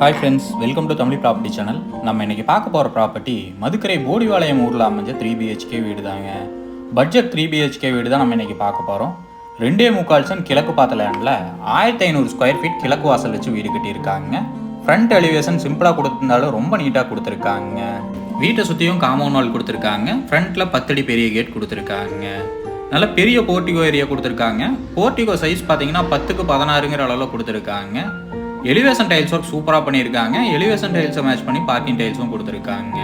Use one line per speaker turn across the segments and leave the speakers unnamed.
Hi friends welcome to Tamil property channel நம்ம இன்னைக்கு பார்க்க போகிற ப்ராப்பர்ட்டி மதுக்கரை போடிவாளையம் ஊரில் அமைஞ்ச த்ரீ பிஹெச்கே வீடு தாங்க பட்ஜெட் த்ரீ பிஹெச்கே வீடு தான் நம்ம இன்னைக்கு பார்க்க போகிறோம் ரெண்டே முக்கால் சென் கிழக்கு பார்த்த லேண்டில் ஆயிரத்தி ஐநூறு ஸ்கொயர் ஃபீட் கிழக்கு வாசல் வச்சு வீடு கட்டியிருக்காங்க. ஃப்ரண்ட் எலிவேஷன் சிம்பிளாக கொடுத்துருந்தாலும் ரொம்ப நீட்டாக கொடுத்துருக்காங்க. வீட்டை சுற்றியும் காம்பவுண்ட் வால் கொடுத்துருக்காங்க. ஃப்ரண்ட்டில் பத்தடி பெரிய கேட் கொடுத்துருக்காங்க. நல்ல பெரிய போர்ட்டிகோ ஏரியா கொடுத்துருக்காங்க. போர்ட்டிகோ சைஸ் பார்த்தீங்கன்னா பத்துக்கு பதினாறுங்கிற அளவில் கொடுத்துருக்காங்க. எலிவேஷன் டைல்ஸ் ஒர்க் சூப்பராக பண்ணியிருக்காங்க. எலிவேஷன் டைல்ஸை மேட்ச் பண்ணி பார்க்கிங் டைல்ஸும் கொடுத்துருக்காங்க.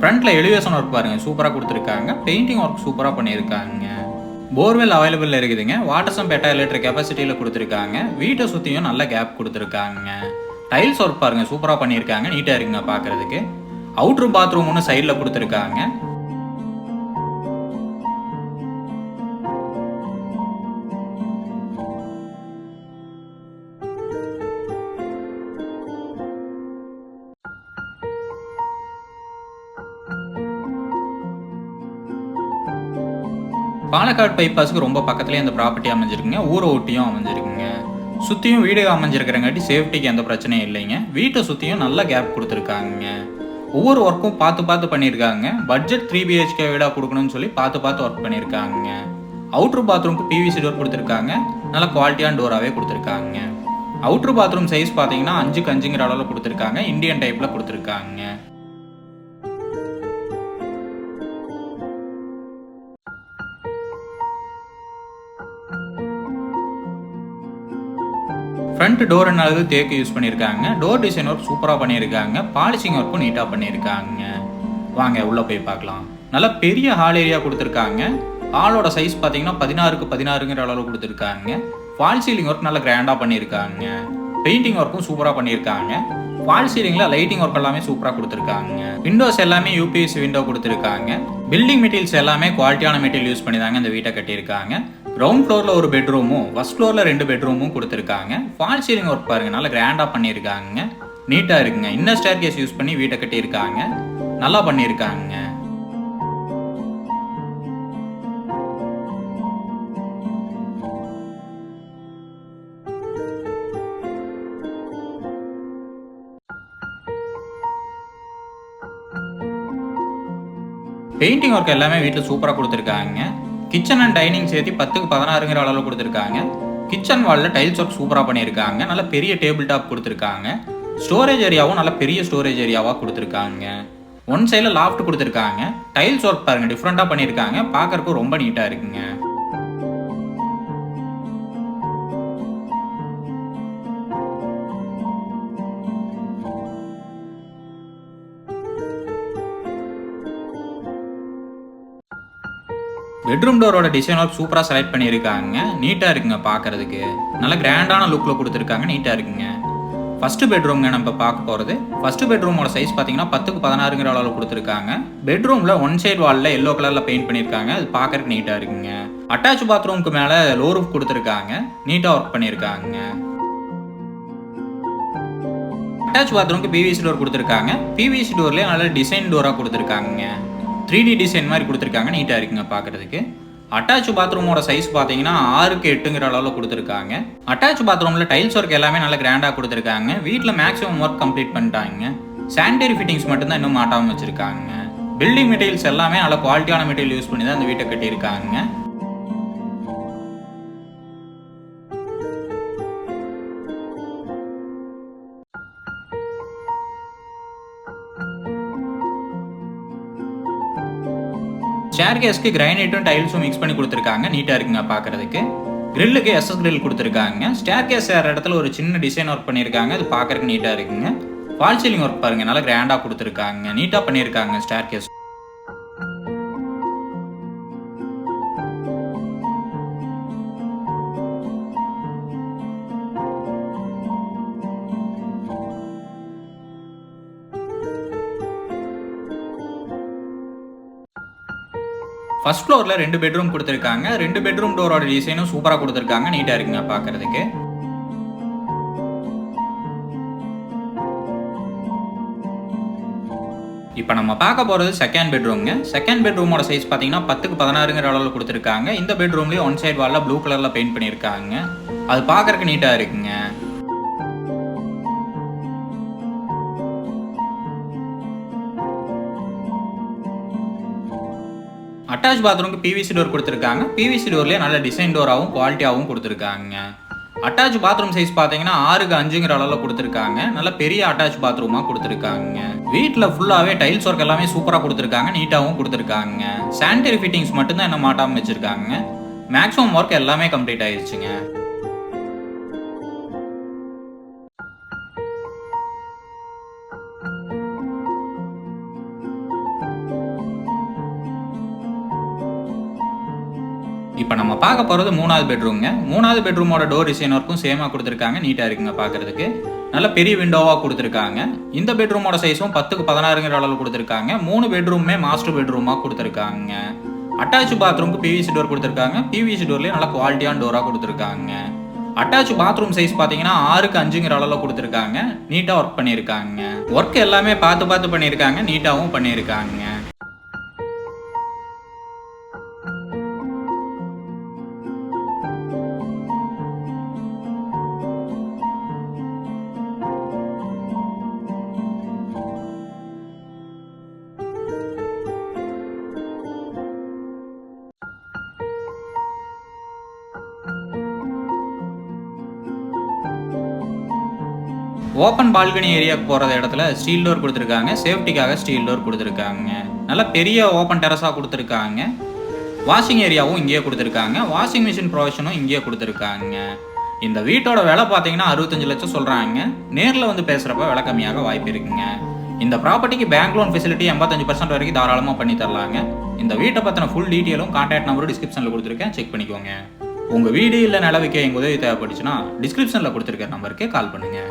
ஃப்ரண்ட்டில் எலிவேஷன் ஒர்க் பாருங்க சூப்பராக கொடுத்துருக்காங்க. பெயிண்டிங் ஒர்க் சூப்பராக பண்ணியிருக்காங்க. போர்வெல் அவைலபிள் இருக்குதுங்க. வாட்டர் சம் பெட்டா லிட்டர் கெப்பாசிட்டியில் கொடுத்துருக்காங்க. வீட்டை சுற்றியும் நல்ல கேப் கொடுத்துருக்காங்க. டைல்ஸ் ஒர்க் பாருங்க சூப்பராக பண்ணியிருக்காங்க. நீட்டாக இருக்குங்க பார்க்குறதுக்கு அவுட்ரு பாத்ரூம் ஒன்று சைடில் கொடுத்துருக்காங்க. பாலக்காடு பைபாஸுக்கு ரொம்ப பக்கத்துலேயே அந்த ப்ராப்பர்ட்டி அமைஞ்சிருக்குங்க. ஊரை ஒட்டியும் அமைஞ்சிருக்குங்க. சுற்றியும் வீடு அமைஞ்சிருக்கிறங்காட்டி சேஃப்டிக்கு எந்த பிரச்சனையும் இல்லைங்க. வீட்டை சுற்றியும் நல்ல கேப் கொடுத்துருக்காங்க ஒவ்வொரு ஒர்க்கும் பார்த்து பார்த்து பண்ணியிருக்காங்க. பட்ஜெட் த்ரீ பிஹெச்கே வீடாக கொடுக்கணும்னு சொல்லி பார்த்து பார்த்து ஒர்க் பண்ணியிருக்காங்க அவுட்ரு பாத்ரூம்க்கு பிவிசி டோர் கொடுத்துருக்காங்க. நல்ல குவாலிட்டியான டோராகவே கொடுத்துருக்காங்க. அவுட்ரு பாத்ரூம் சைஸ் பார்த்தீங்கன்னா அஞ்சுக்கு அஞ்சுங்கிற அளவில் கொடுத்துருக்காங்க. இந்தியன் டைப்பில் கொடுத்துருக்காங்க. ஃப்ரண்ட் டோர் என்னது தேக்கு யூஸ் பண்ணியிருக்காங்க டோர் டிசைன் ஒர்க் சூப்பராக பண்ணியிருக்காங்க பாலிஷிங் ஒர்க்கும் நீட்டாக பண்ணியிருக்காங்க வாங்க உள்ளே போய் பார்க்கலாம். நல்லா பெரிய ஹால் ஏரியா கொடுத்துருக்காங்க. ஹாலோட சைஸ் பார்த்தீங்கன்னா பதினாறுக்கு பதினாறுங்கிற அளவு கொடுத்துருக்காங்க. ஃபால் சீலிங் ஒர்க் நல்லா கிராண்டாக பண்ணியிருக்காங்க பெயிண்டிங் ஒர்க்கும் சூப்பராக பண்ணியிருக்காங்க ஃபால் சீலிங்கில் லைட்டிங் ஒர்க் எல்லாமே சூப்பராக கொடுத்துருக்காங்க. விண்டோஸ் எல்லாமே யூபிஎஸ் விண்டோ கொடுத்துருக்காங்க. பில்டிங் மெட்டீரியல்ஸ் எல்லாமே குவாலிட்டியான மெட்டீரியல் யூஸ் பண்ணி தாங்க இந்த வீட்டை கட்டியிருக்காங்க. கிரவுண்ட் ஃப்ளோரில் ஒரு பெட்ரூமும் ஃபஸ்ட் ஃப்ளோரில் ரெண்டு பெட்ரூமும் கொடுத்துருக்காங்க. ஃபால் சீலிங் ஒர்க் பாருங்க நல்லா கிராண்டாக பண்ணியிருக்காங்க. நீட்டாக இருக்குங்க. இன்னர் ஸ்டேர் கேஸ் யூஸ் பண்ணி வீட்டை கட்டியிருக்காங்க. நல்லா பண்ணியிருக்காங்க. பெயிண்டிங் ஒர்க் எல்லாமே வீட்டில் சூப்பராக கொடுத்துருக்காங்க. கிச்சன் அண்ட் டைனிங் சேர்த்து பத்துக்கு பதினாறுங்கிற அளவில் கொடுத்துருக்காங்க. கிச்சன் வாலில் டைல்ஸ் ஒர்க் சூப்பராக பண்ணியிருக்காங்க. நல்ல பெரிய டேபிள் டாப் கொடுத்துருக்காங்க. ஸ்டோரேஜ் ஏரியாவும் நல்ல பெரிய ஸ்டோரேஜ் ஏரியாவாக கொடுத்துருக்காங்க. ஒன் சைடில் லாஃப்ட் கொடுத்துருக்காங்க. டைல்ஸ் ஒர்க் பாருங்க டிஃப்ரெண்ட்டாக பண்ணியிருக்காங்க. பார்க்குறக்கு ரொம்ப நீட்டாக இருக்குங்க. பெட்ரூம் டோரோட டிசைன் ஒர்க் சூப்பராக செலக்ட் பண்ணியிருக்காங்க. நீட்டாக இருக்குங்க பார்க்கறதுக்கு நல்ல கிராண்டான லுக்கில் கொடுத்துருக்காங்க. நீட்டாக இருக்குங்க. ஃபஸ்ட்டு பெட்ரூம்ங்க நம்ம பார்க்க போகிறது ஃபஸ்ட்டு பெட்ரூமோட சைஸ் பார்த்தீங்கன்னா பத்துக்கு பதினாறுங்கிற அளவில் கொடுத்துருக்காங்க. பெட்ரூமில் ஒன் சைடு வாலில் எல்லோ கலரில் பெயிண்ட் பண்ணியிருக்காங்க. அது பார்க்கறதுக்கு நீட்டாக இருக்குங்க. அட்டாச் பாத்ரூம்க்கு மேலே லோ ரூஃப் கொடுத்துருக்காங்க. நீட்டாக ஒர்க் பண்ணியிருக்காங்க. அட்டாச் பாத்ரூம்க்கு பிவிசி டோர் கொடுத்துருக்காங்க. பிவிசி டோர்லேயே நல்ல டிசைன் டோராக கொடுத்துருக்காங்க த்ரீ டி டிசைன் மாதிரி கொடுத்துருக்காங்க. நீட்டாக இருக்குங்க பார்க்குறதுக்கு அட்டாச் பாத்ரூமோட சைஸ் பார்த்தீங்கன்னா ஆறுக்கு எட்டுங்கிற அளவில் கொடுத்துருக்காங்க. அட்டாச் பாத்ரூமில் டைல்ஸ் ஒர்க் எல்லாமே நல்ல கிராண்டாக கொடுத்துருக்காங்க. வீட்டில் மேக்ஸிமம் ஒர்க் கம்ப்ளீட் பண்ணிட்டாங்க. சானிடரி ஃபிட்டிங்ஸ் மட்டும்தான் இன்னும் மாட்டாமல் வச்சுருக்காங்க. பில்டிங் மெட்டீரியல்ஸ் எல்லாமே நல்ல குவாலிட்டியான மெட்டீரியல் யூஸ் பண்ணி தான் அந்த வீட்டை கட்டியிருக்காங்க. சேர் கேஸ்க்கு கிரைனைட்டும் டைல்ஸும் மிக்ஸ் பண்ணி கொடுத்துருக்காங்க. நீட்டாக இருக்குங்க பார்க்கறதுக்கு கிரில்லுக்கு எஸ்எஸ் கிரில் கொடுத்துருக்காங்க. ஸ்டேர் கேஸ் ஏற இடத்துல ஒரு சின்ன டிசைன் ஒர்க் பண்ணியிருக்காங்க. அது பார்க்கறதுக்கு நீட்டாக இருக்குங்க. ஃபால் சீலிங் ஒர்க் பாருங்க. நல்லா கிராண்டாக கொடுத்துருக்காங்க. நீட்டாக பண்ணியிருக்காங்க ஸ்டேர் கேஸ் ஃபர்ஸ்ட் ஃப்ளோரில் ரெண்டு பெட்ரூம் கொடுத்துருக்காங்க. ரெண்டு பெட்ரூம் டோரோட டிசைனும் சூப்பராக கொடுத்துருக்காங்க. நீட்டாக இருக்குங்க பார்க்கறதுக்கு இப்போ நம்ம பார்க்க போகிறது செகண்ட் பெட்ரூம்ங்க செகண்ட் பெட்ரூமோட சைஸ் பார்த்தீங்கன்னா பத்துக்கு பதினாறுங்கிற அளவில் கொடுத்துருக்காங்க. இந்த பெட்ரூம்லேயும் ஒன் சைடு வாலில் ப்ளூ கலரில் பெயிண்ட் பண்ணியிருக்காங்க. அது பார்க்குறக்கு நீட்டாக இருக்குங்க. அட்டாச் பாத்ரூம்க்கு பிவிசி டோர் கொடுத்துருக்காங்க. பிவிசி டோர்லேயே நல்ல டிசைன் டோராகவும் குவாலிட்டியாகவும் கொடுத்துருக்காங்க. அட்டாச் பாத்ரூம் சைஸ் பார்த்தீங்கன்னா ஆறுக்கு அஞ்சுங்கிற அளவில் கொடுத்துருக்காங்க. நல்ல பெரிய அட்டாச் பாத்ரூமாக கொடுத்துருக்காங்க. வீட்டில் ஃபுல்லாகவே டைல்ஸ் ஒர்க் எல்லாமே சூப்பராக கொடுத்துருக்காங்க நீட்டாகவும் கொடுத்துருக்காங்க. சானிட்டரி ஃபிட்டிங்ஸ் மட்டும்தான் என்ன மாட்டாமல் வச்சுருக்காங்க. மேக்ஸிமம் ஒர்க் எல்லாமே கம்ப்ளீட் ஆயிடுச்சுங்க. இப்போ நம்ம பார்க்க போகிறது மூணாவது பெட்ரூம்ங்க மூணாவது பெட்ரூமோட டோர் டிசைன் ஒர்க்கும் சேமாக கொடுத்துருக்காங்க. நீட்டாக இருக்குங்க பார்க்குறதுக்கு. நல்ல பெரிய விண்டோவாக கொடுத்துருக்காங்க. இந்த பெட்ரூமோட சைஸும் பத்துக்கு பதினாறுங்கிற அளவு கொடுத்துருக்காங்க. மூணு பெட்ரூமே மாஸ்டர் பெட்ரூமாக கொடுத்துருக்காங்க. அட்டாச் பாத்ரூமுக்கு பிவிசி டோர் கொடுத்துருக்காங்க. பிவிசி டோர்லேயே நல்ல குவாலிட்டியான டோராக கொடுத்துருக்காங்க. அட்டாச் பாத்ரூம் சைஸ் பார்த்தீங்கன்னா ஆறுக்கு அஞ்சுங்கிற அளவில் கொடுத்துருக்காங்க. நீட்டாக ஒர்க் பண்ணியிருக்காங்க. ஒர்க் எல்லாமே பார்த்து பார்த்து பண்ணியிருக்காங்க. நீட்டாகவும் பண்ணியிருக்காங்க. ஓப்பன் பால்கனி ஏரியாவுக்கு போகிற இடத்துல ஸ்டீல் டோர் கொடுத்துருக்காங்க. சேஃப்டிக்காக ஸ்டீல் டோர் கொடுத்துருக்காங்க. நல்ல பெரிய ஓப்பன் டெரஸாக கொடுத்துருக்காங்க. வாஷிங் ஏரியாவும் இங்கேயே கொடுத்துருக்காங்க. வாஷிங் மிஷின் ப்ரொவிஷனும் இங்கேயே கொடுத்துருக்காங்க. இந்த வீட்டோட விலை பார்த்தீங்கன்னா அறுபத்தஞ்சு லட்சம் சொல்கிறாங்க நேரில் வந்து பேசுகிறப்ப விலை கம்மியாக வாய்ப்பு இருக்குங்க. இந்த ப்ராப்பர்ட்டிக்கு பேங்க் லோன் ஃபெசிலிட்டி எண்பத்தஞ்சு பர்சன்ட் வரைக்கும் தாராளமாக பண்ணி தரலாங்க. இந்த வீட்டை பற்றின ஃபுல் டீட்டெயிலும் கான்டாக்ட் நம்பரும் டிஸ்கிரிப்ஷனில் கொடுத்துருக்கேன். செக் பண்ணிக்கோங்க. உங்கள் வீடு இல்லை நில எங்கள் உதவி தேவைப்பட்டுச்சுன்னா டிஸ்கிரிப்ஷனில் கொடுத்துருக்க நம்பருக்கே கால் பண்ணுங்கள்